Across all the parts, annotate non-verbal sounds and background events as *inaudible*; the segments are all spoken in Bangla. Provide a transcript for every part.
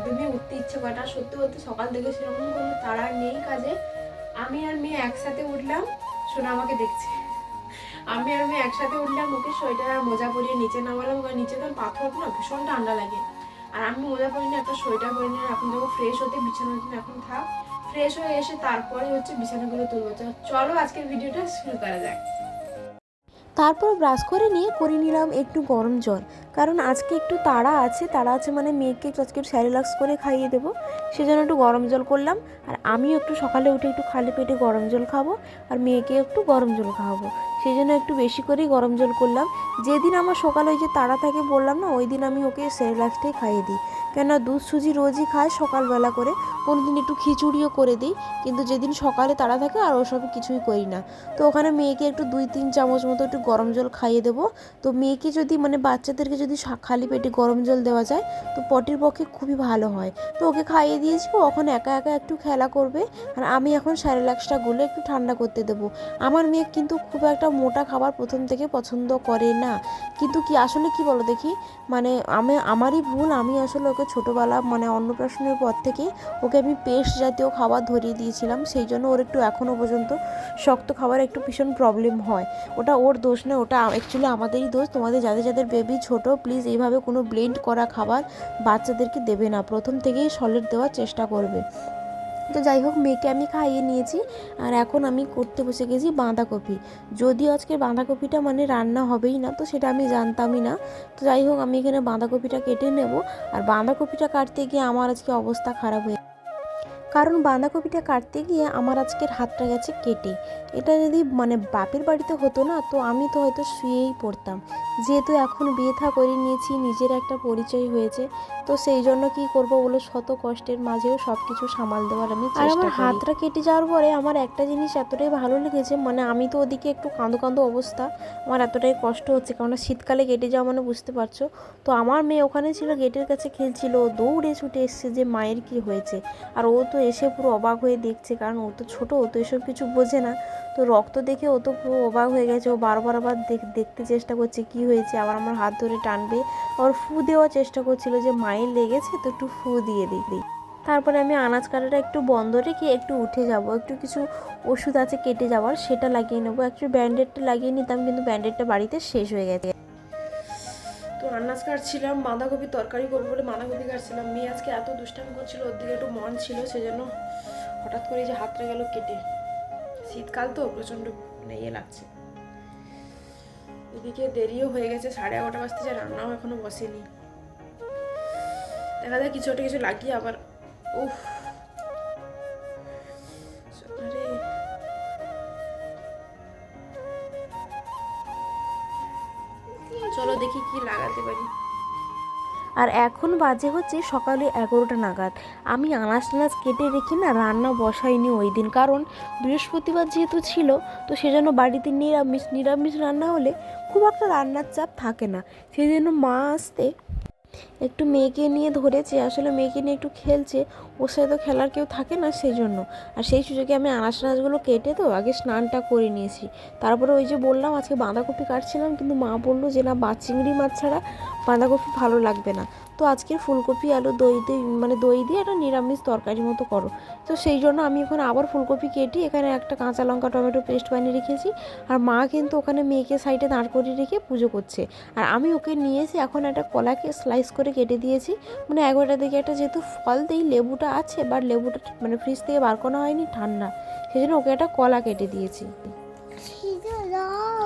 একদমই উঠতে ইচ্ছে করে না। সত্যি বলতে সকাল থেকে সেরকম কোনো তাড়া নেই কাজে। আমি আর মেয়ে একসাথে উঠলাম শোনা আমাকে দেখছে। আমি আর মেয়ে একসাথে উঠলাম, ওকে সোয়েটার আর মোজা পরিয়ে নিচে নামালাম। কারণ নিচে তো পাথর না, ভীষণ ঠান্ডা লাগে। আর আমি মোজা পরিনি একটা সোয়েটার পরে নিয়ে, এখন যাব ফ্রেশ হতে বিছানার জন্য এখন থাক। ফ্রেশ হয়ে এসে তারপরে হচ্ছে বিছানাগুলো তুলবো। চলো আজকের ভিডিওটা শুরু করা যাক। তারপর ব্রাশ করে নিয়ে করে নিলাম একটু গরম জল। কারণ আজকে একটু তাড়া আছে তাড়া আছে মানে মেয়েকে আজকে স্যারিলাক্স করে খাইয়ে দেবো। সেজন্য একটু গরম জল করলাম। আর আমিও একটু সকালে উঠে একটু খালি পেটে গরম জল খাব, আর মেয়েকে একটু গরম জল খাওয়াবো। সেই জন্য একটু বেশি করেই গরম জল করলাম। যেদিন আমার সকালে ওই যে তাড়া থাকে বললাম না, ওই দিন আমি ওকে স্যারিলাক্সটাই খাইয়ে দিই। কেননা দুধ সুজি রোজই খায় সকালবেলা করে। কোনো দিন একটু খিচুড়িও করে দিই, কিন্তু যেদিন সকালে তাড়া থাকে আর ওসব কিছুই করি না। তো ওখানে মেয়েকে একটু দুই তিন চামচ মতো একটু গরম জল খাইয়ে দেবো। তো মেয়েকে যদি মানে বাচ্চাদেরকে যদি খালি পেটে গরম জল দেওয়া যায়, তো পটির পক্ষে খুবই ভালো হয়। তো ওকে খাইয়ে দিয়েছি, ও এখন একা একা একটু খেলা করবে। আর আমি এখন স্যারেলাক্সটা গুলে একটু ঠান্ডা করতে দেবো। আমার মেয়ে কিন্তু খুব একটা মোটা খাবার প্রথম থেকে পছন্দ করে না। কিন্তু কি, আসলে কি বলো দেখি? মানে আমি, আমারই ভুল, আমি আসলে ওকে ছোটোবেলা মানে অন্নপ্রাশনের পর থেকে ওকে আমি পেস্ট জাতীয় খাবার ধরিয়ে দিয়েছিলাম, সেই জন্য ওর একটু এখনও পর্যন্ত শক্ত খাবার একটু ভীষণ প্রবলেম হয়। ওটা ওর দোষ না, ওটা অ্যাকচুয়ালি আমাদেরই দোষ। তোমাদের যাদের যাদের বেবি ছোট প্লিজ এইভাবে কোনো ব্লেন্ড করা খাবার বাচ্চাদেরকে দেবে না। প্রথম থেকেই সলিড দেওয়ার চেষ্টা করবে। তো যাই হোক, মেয়েকে আমি খাইয়ে নিয়েছি। আর এখন আমি করতে বসে গেছি বাঁধাকপি। যদি আজকে বাঁধাকপিটা মানে রান্না হবেই না, তো সেটা আমি জানতামই না। তো যাই হোক, আমি এখানে বাঁধাকপিটা কেটে নেব। আর বাঁধাকপিটা কাটতে গিয়ে আমার আজকে অবস্থা খারাপ হয়ে কারণ বাঁধাকপিটা কাটতে গিয়ে আমার আজকের হাতটা গেছে কেটে। এটা যদি মানে বাপের বাড়িতে হতো না তো আমি তো হয়তো শুয়েই পড়তাম। যেহেতু এখন বিয়ে থা করে নিয়েছি নিজের একটা পরিচয় হয়েছে তো সেই জন্য কি করব বলে শত কষ্টের মাঝেও সব কিছু সামাল দেওয়ার আমি আর আমার হাতটা কেটে যাওয়ার পরে আমার একটা জিনিস এতটাই ভালো লেগেছে মানে আমি তো ওদিকে একটু কাঁদো কাঁদো অবস্থা আমার এতটাই কষ্ট হচ্ছে কারণ শীতকালে কেটে যাওয়া মানে বুঝতে পারছ। তো আমার মেয়ে ওখানে ছিল গেটের কাছে খেলছিল দৌড়ে ছুটে এসছে যে মায়ের কি হয়েছে আর ও তো এসে পুরো অবাক হয়ে দেখছে, কারণ ও তো ছোটো, ও তো এসব কিছু বোঝে না। তো রক্ত দেখে ও তো পুরো অবাক হয়ে গেছে। ও বারবার আবার দেখ- দেখতে চেষ্টা করছে, কি হয়েছে? আবার আমার হাত ধরে টানবে। আর ফু দেওয়ার চেষ্টা করছিল যে মায়ের লেগেছে, তো একটু ফু দিয়ে দিই দিই। তারপরে আমি আনাজ কাটাটা একটু বন্ধ রেখে একটু উঠে যাব। একটু কিছু ওষুধ আছে কেটে যাওয়ার, সেটা লাগিয়ে নেব। একটু ব্যান্ডেডটা লাগিয়ে নিতাম, কিন্তু ব্যান্ডেডটা বাড়িতে শেষ হয়ে গেছে। আনাজ কাটছিলাম বাঁধাকপি তরকারি করব বলে বাঁধাকপি কাটছিলাম মেয়ে আজকে এত দুষ্টামি করছিল, ওর দিকে একটু মন ছিল, সেজন্য হঠাৎ করে যে হাতটা গেল কেটে। শীতকাল তো, প্রচণ্ড মানে ইয়ে লাগছে। এদিকে দেরিও হয়ে গেছে, সাড়ে এগারোটা বাজতে যে রান্নাও এখনও বসেনি। দেখা যায় কিছু একটা কিছু লাগিয়ে আবার, উফ। চলো দেখি কি লাগাতে পারি। আর এখন বাজে হচ্ছে সকালে এগারোটা নাগাদ। আমি আনাজ টানাজ কেটে রেখে না রান্না বসাইনি ওই দিন কারণ বৃহস্পতিবার যেহেতু ছিল, তো সেজন্য বাড়িতে নিরামিষ নিরামিষ রান্না হলে খুব একটা রান্নার চাপ থাকে না। সেই জন্য মা আসতে একটু মেয়েকে নিয়ে ধরেছে, আসলে মেয়েকে নিয়ে একটু খেলছে, ওর সাথে তো খেলার কেউ থাকে না সেই জন্য আর সেই সুযোগে আমি আনাজ টানাজগুলো কেটে তো আগে স্নানটা করে নিয়েছি। তারপরে ওই যে বললাম, আজকে বাঁধাকপি কাটছিলাম, কিন্তু মা বলল যে, না বা চিংড়ি মাছ ছাড়া বাঁধাকপি ভালো লাগবে না। তো আজকে ফুলকপি, আলু, দই দিয়ে মানে দই দিয়ে একটা নিরামিষ তরকারি মতো করো। তো সেই জন্য আমি এখন আবার ফুলকপি কেটে এখানে একটা কাঁচা লঙ্কা টমেটো পেস্ট বানিয়ে রেখেছি। আর মা কিন্তু ওখানে মেয়েকে সাইডে দাঁড় করিয়ে রেখে পুজো করছে। আর আমি ওকে নিয়ে এসে এখন একটা কলাকে স্লাইস করে কেটে দিয়েছি। মানে এগারোটা দিকে একটা যেহেতু ফল দিই, লেবুটা আছে বাট লেবুটা মানে ফ্রিজ থেকে বার করা হয়নি, ঠান্ডা। সেই জন্য ওকে একটা কলা কেটে দিয়েছি।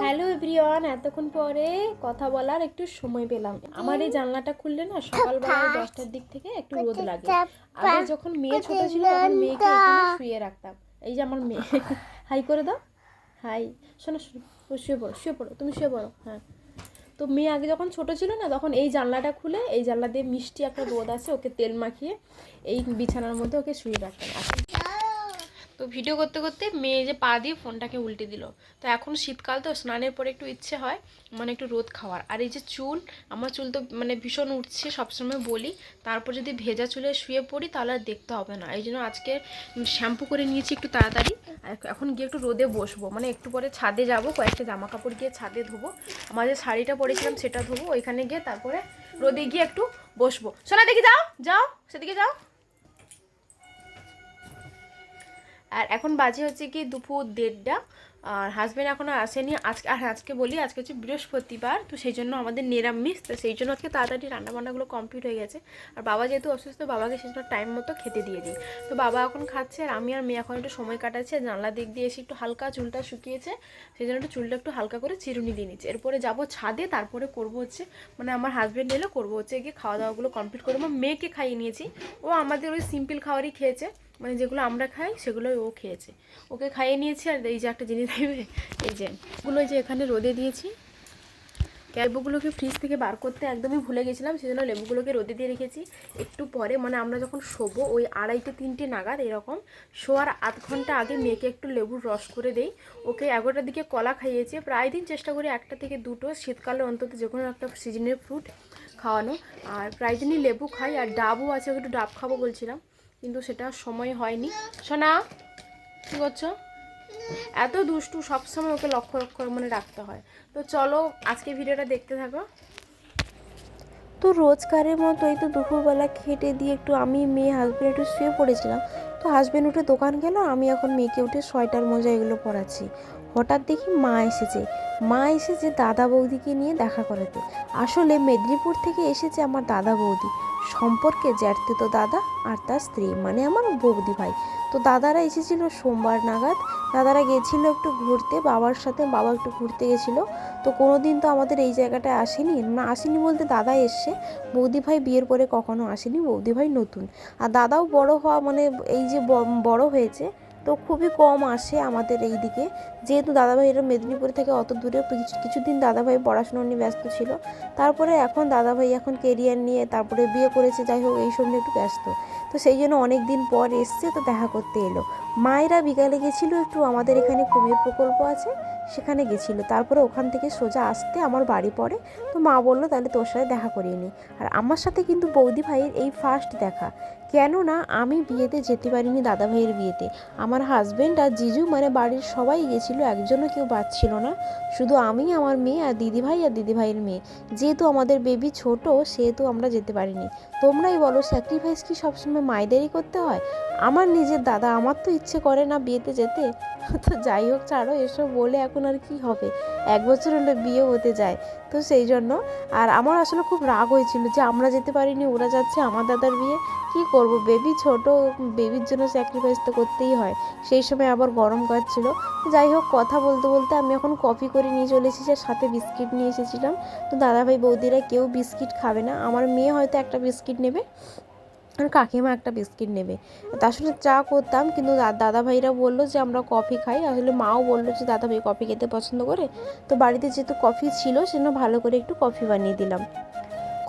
হ্যালো এভরিওয়ান এতক্ষণ পরে কথা বলার একটু সময় পেলাম। আমার এই জানলাটা খুললে না সকালবেলা দশটার দিক থেকে একটু রোদ লাগে। আগে যখন মেয়ে ছোট ছিল তখন মেয়েকে এখানে শুয়ে রাখতাম। এই যে আমার মেয়ে। হাই করে দাও। হাই। শোনো শোনো। শুয়ে পড়ো শুয়ে পড়ো। তুমি শুয়ে পড়ো। হ্যাঁ। তো মেয়ে আগে যখন ছোট ছিল না তখন এই জানলাটা খুলে এই জানলা দিয়ে মিষ্টি একটা রোদ আছে ওকে তেল মাখিয়ে এই বিছানার মধ্যে ওকে শুয়ে রাখতাম। এখন তো ভিডিও করতে করতে মেয়ে যে পা দিয়ে ফোনটাকে উল্টে দিল। তো এখন শীতকাল তো স্নানের পরে একটু ইচ্ছে হয় মানে একটু রোদ খাওয়ার। আর এই যে চুল, আমার চুল তো মানে ভীষণ উঠছে, সবসময় বলি। তারপর যদি ভেজা চুলে শুয়ে পড়ি, তাহলে আর দেখতে হবে না। এই জন্য আজকে শ্যাম্পু করে নিয়েছি একটু তাড়াতাড়ি। এখন গিয়ে একটু রোদে বসবো। মানে একটু পরে ছাদে যাব, কয়েকটা জামা কাপড় গিয়ে ছাদে ধোবো। আমার যে শাড়িটা পরেছিলাম, সেটা ধোবো। ওইখানে গিয়ে তারপরে রোদে গিয়ে একটু বসবো। সোনা, দেখি যাও যাও, সেদিকে যাও। আর এখন বাজে হচ্ছে কি দুপুর দেড়টা। আর হাজব্যান্ড এখনও আসেনি। আজকে আর আজকে বলি, আজকে হচ্ছে বৃহস্পতিবার, তো সেই জন্য আমাদের নিরামিষ, তো সেই জন্য আজকে তাড়াতাড়ি রান্নাবান্নাগুলো কমপ্লিট হয়ে গেছে। আর বাবা যেহেতু অসুস্থ, বাবাকে সেই জন্য টাইম মতো খেতে দিয়ে দিই। তো বাবা এখন খাচ্ছে আর আমি আর মেয়ে এখন একটু সময় কাটাচ্ছে জানলা দিক দিয়ে এসে একটু হালকা চুলটা শুকিয়েছে, সেই জন্য একটু চুলটা একটু হালকা করে চিরুনি দিয়ে নিচ্ছে। এরপরে যাব ছাদে, তারপরে করব হচ্ছে মানে আমার হাজব্যান্ড এলে, করব হচ্ছে গিয়ে খাওয়া দাওয়াগুলো কমপ্লিট করব মেয়েকে খাইয়ে নিয়েছি। ও আমাদের ওই সিম্পল খাবারই খেয়েছে। মানে যেগুলো আমরা খাই, সেগুলোই ও খেয়েছে। ওকে খাইয়ে নিয়েছি আর এই যে একটা জিনিস দেবে এই যে ওগুলো যে এখানে রোদে দিয়েছি। লেবুগুলোকে ফ্রিজ থেকে বার করতে একদমই ভুলে গেছিলাম, সেজন্য লেবুগুলোকে রোদে দিয়ে রেখেছি। একটু পরে মানে আমরা যখন শোবো, ওই আড়াইটে তিনটে নাগাদ এরকম, শোয়ার আধ ঘণ্টা আগে মেয়েকে একটু লেবুর রস করে দেই। ওকে এগারোটার দিকে কলা খাইয়েছে, প্রায় দিন চেষ্টা করি একটা থেকে দুটো, শীতকালে অন্তত যে কোনো একটা সিজনের ফ্রুট খাওয়ানো। আর প্রায় দিনই লেবু খাই, আর ডাবও আছে একটু ডাব খাব বলছিলাম। কিন্তু সেটা সময় হয়নি। শোনা কী করছ? এত দুষ্টু সবসময় ওকে লক্ষ্য লক্ষ্য মানে রাখতে হয়। তো চলো, আজকে ভিডিওটা দেখতে থাকো। তো রোজকারের মতোই তো দুপুরবেলা খেটে দিয়ে একটু আমি, মেয়ে হাজব্যান্ড একটু শুয়ে পড়েছিলাম। তো হাজব্যান্ড উঠে দোকান গেল, আমি এখন মেয়েকে উঠে সোয়েটার মোজা এগুলো পরাচ্ছি। হঠাৎ দেখি মা এসেছে। মা এসেছে দাদা বৌদিকে নিয়ে দেখা করাতে। আসলে মেদিনীপুর থেকে এসেছে আমার দাদা বৌদি। সম্পর্কে জ্যাঠতো দাদা আর তার স্ত্রী মানে আমার বৌদি ভাই। তো দাদারা এসেছিল সোমবার নাগাদ। দাদারা গেছিল একটু ঘুরতে, বাবার সাথে বাবা একটু ঘুরতে গেছিল। তো কোনো দিন তো আমাদের এই জায়গাটায় আসেনি। না, আসেনি বলতে দাদা এসছে। বৌদি ভাই বিয়ের পরে কখনো আসেনি, বৌদি ভাই নতুন। আর দাদাও বড় হওয়া মানে এই যে বড় হয়েছে তো খুবই কম আসে আমাদের এই দিকে যেহেতু দাদাভাই এরা মেদিনীপুরে থেকে অত দূরে কিছু- কিছুদিন দাদাভাই পড়াশোনা নিয়ে ব্যস্ত ছিল। তারপরে এখন দাদাভাই এখন কেরিয়ার নিয়ে তারপরে বিয়ে করেছে, যাই হোক এইসব নিয়ে একটু ব্যস্ত। তো সেই জন্য অনেক দিন পর এসছে, তো দেখা করতে এলো। মায়েরা বিকালে গেছিল, একটু আমাদের এখানে কুমির প্রকল্প আছে। সেখানে গেছিল। তারপরে ওখান থেকে সোজা আসতে আমার বাড়ি পড়ে। তো মা বলল, তাহলে তোর সাথে দেখা করিয়ে নি। আর আমার সাথে কিন্তু বৌদি ভাইয়ের এই ফার্স্ট দেখা। কেননা আমি বিয়েতে যেতে পারিনি দাদা ভাইয়ের বিয়েতে। আমার হাজব্যান্ড আর জিজু মানে বাড়ির সবাই গেছিল, একজনও কেউ বাচ্ছিল না। শুধু আমি, আমার মেয়ে আর দিদিভাই আর দিদিভাইয়ের মেয়ে। যেহেতু আমাদের বেবি ছোট, সেহেতু আমরা যেতে পারিনি। তোমরাই বলো স্যাক্রিফাইস কি সবসময় মায়েদেরই করতে হয়? আমার নিজের দাদা, আমার তো ইচ্ছে করে না বিয়েতে যেতে। *laughs* তো যাই হোক, ছাড়ো এসব বলে এখন আর কি হবে? এক বছর হলে বিয়ে হতে যায়। তো সেই জন্য, আর আমার আসলে খুব রাগ হয়েছিল যে আমরা যেতে পারিনি, ওরা যাচ্ছে আমার দাদার বিয়ে, কি করব? বেবি ছোট বেবির জন্য স্যাক্রিফাইস তো করতেই হয়। সেই সময় আবার গরম কাটছিল। যাই হোক, কথা বলতে বলতে আমি এখন কফি করে নিয়ে চলে এসেছি আর সাথে বিস্কিট নিয়ে এসেছিলাম। তো দাদাভাই বৌদিরা কেউ বিস্কিট খাবে না। আমার মেয়ে হয়তো একটা বিস্কিট নেবে। আর কাকিমা একটা বিস্কিট নেবে। তা আসলে চা করতাম, কিন্তু দাদা ভাইরা বলল যে আমরা কফি খাই। আসলে মাও বলল যে দাদা ভাই কফি খেতে পছন্দ করে। তো বাড়িতে যেহেতু কফি ছিল, সেজন্য ভালো করে একটু কফি বানিয়ে দিলাম।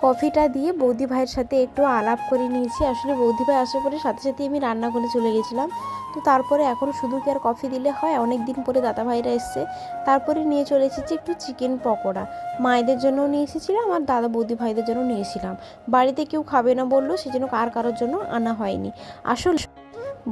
কফিটা দিয়ে বৌদি ভাইয়ের সাথে একটু আলাপ করে নিয়েছি। আসলে বৌদি ভাই আসার পরে সাথে সাথে আমি রান্না রান্নাঘরে চলে গেছিলাম। তো তারপরে এখন শুধু কি আর কফি দিলে হয়? অনেক দিন পরে দাদা ভাইরা এসছে। তারপরে নিয়ে চলে এসেছি একটু চিকেন পকোড়া। মায়েদের জন্য নিয়ে এসেছিলাম আর দাদা বৌদি ভাইদের জন্য নিয়েছিলাম বাড়িতে কেউ খাবে না বলল, সেজন্য কার কারোর জন্য আনা হয়নি। আসল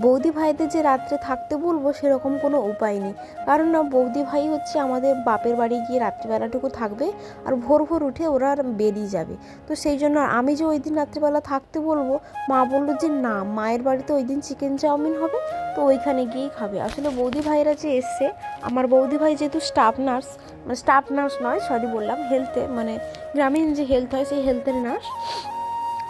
বৌদি ভাইদের যে রাত্রে থাকতে বলব সেরকম কোনো উপায় নেই। কারণ না, বৌদি ভাই হচ্ছে আমাদের বাপের বাড়ি গিয়ে রাত্রিবেলাটুকু থাকবে আর ভোর ভোর উঠে ওরা আর বেরিয়ে যাবে। তো সেই জন্য আমি যে ওই দিন রাত্রিবেলা থাকতে বলব, মা বলল যে না, মায়ের বাড়িতে ওই দিন চিকেন চাউমিন হবে, তো ওইখানে গিয়েই খাবে। আসলে বৌদি ভাইরা যে এসছে, আমার বৌদি ভাই যেহেতু স্টাফ নার্স মানে স্টাফ নার্স নয় সরি বললাম হেলথে মানে গ্রামীণ যে হেলথ হয়, সেই হেলথের নার্স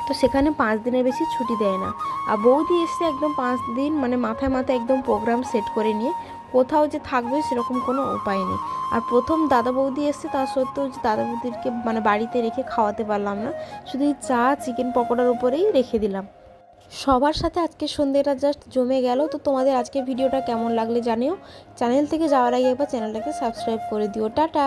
তো সেখানে পাঁচ দিনের বেশি ছুটি দেয় না। আর বৌদি এসছে একদম পাঁচ দিন মানে মাথায় মাথায় একদম প্রোগ্রাম সেট করে নিয়ে কোথাও যে থাকবে সেরকম কোনো উপায় নেই। আর প্রথম দাদা বৌদি এসছে তা সত্ত্বেও যে দাদা বৌদিকে মানে বাড়িতে রেখে খাওয়াতে পারলাম না। শুধু চা চিকেন পকোড়ার উপরেই রেখে দিলাম। সবার সাথে আজকে সন্ধ্যেটা জাস্ট জমে গেল। তো তোমাদের আজকে ভিডিওটা কেমন লাগলে জানিও। চ্যানেল থেকে যাওয়ার আগে একবার চ্যানেলটাকে সাবস্ক্রাইব করে দিও। টাটা!